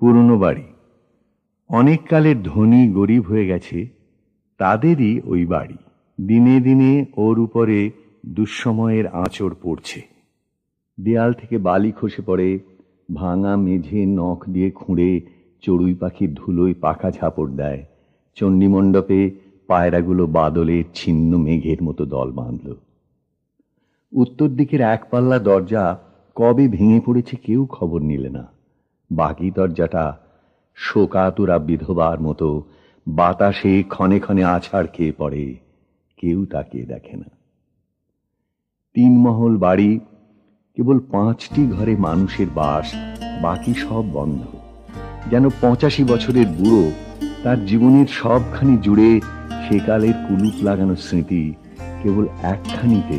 পুরনো বাড়ি। অনেক কালের ধনী গরিব হয়ে গেছে, তাদেরই ওই বাড়ি। দিনে দিনে ওর উপরে দুঃসময়ের আঁচড় পড়ছে। দেয়াল থেকে বালি খসে পড়ে, ভাঙা মেঝে নখ দিয়ে খুঁড়ে চড়ুই পাখির ধুলোয় পাখা ঝাপড় দেয়। চণ্ডীমণ্ডপে পায়রাগুলো বাদলের ছিন্ন মেঘের মতো দল বাঁধল। উত্তর দিকের একপাল্লা দরজা কবে ভেঙে পড়েছে কেউ খবর নিলে না। বাকি দরজাটা শোকাতুরা বিধবার মতো বাতাসে ক্ষণে ক্ষণে আছাড় খেয়ে পড়ে, কেউ তাকিয়ে দেখে না। তিন মহল বাড়ি, কেবল পাঁচটি ঘরে মানুষের বাস, বাকি সব বন্ধ। যেন পঁচাশি বছরের বুড়ো তার জীবনের সবখানি জুড়ে সেকালের কুলুপ লাগানো স্মৃতি কেবল একখানিতে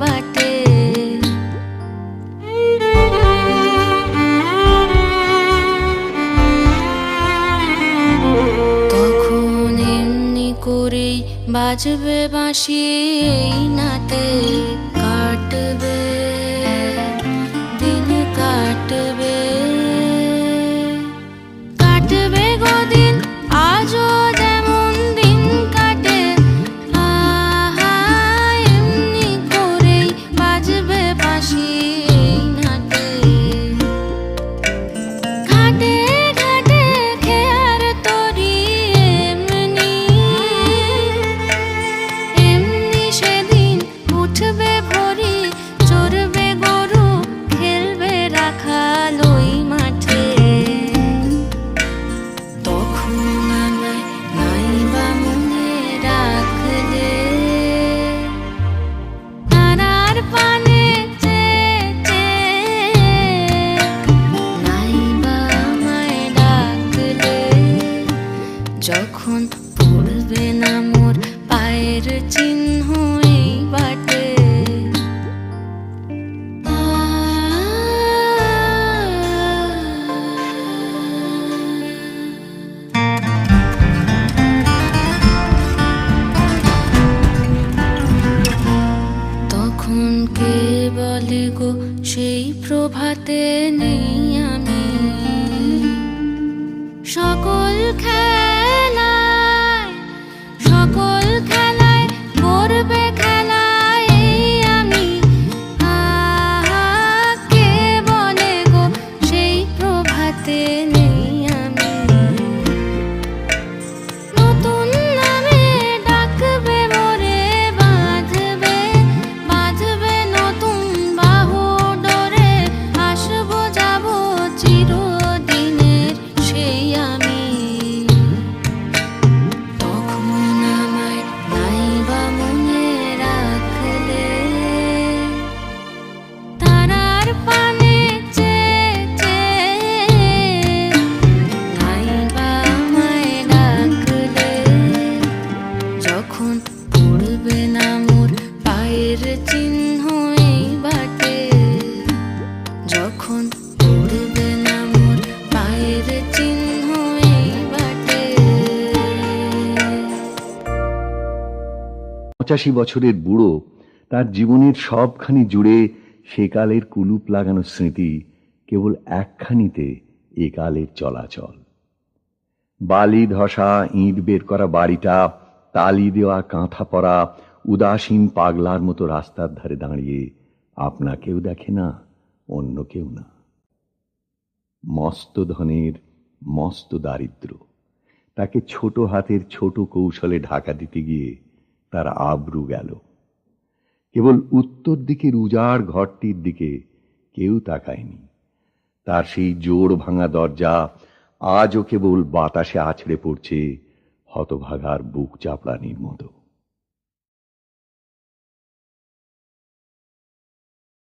বাটে। বাজবে বাঁশি এই নাটে। যখন পড়বে না মোর পায়ের চিহ্ন বাটে। তখন কে বলে গো সেই প্রভাতে নেই আমি। সকল খেয়ে পঁচাশি বছরের বুড়ো, তার জীবনের সবখানি জুড়ে সেকালের কুলুপ লাগানো স্মৃতি কেবল একখানিতে একালের চলাচল। বালি ধসা, ইঁট বের করা বাড়িটা, তালি দেওয়া কাঁথা পরা, উদাসীন পাগলার মতো রাস্তার ধারে দাঁড়িয়ে আপনাকেও দেখে না, অন্য কেউ না। মস্ত ধনের, মস্ত দারিদ্র, তাকে ছোট হাতের ছোট কৌশলে ঢাকা দিতে গিয়ে তার আবরু গেল। কেবল উত্তর দিকের উজাড় ঘরটির দিকে কেউ তাকায়নি। তার সেই জোর ভাঙা দরজা আজও কেবল বাতাসে আছড়ে পড়ছে হতভাগার বুক চাপড়ানির মতো।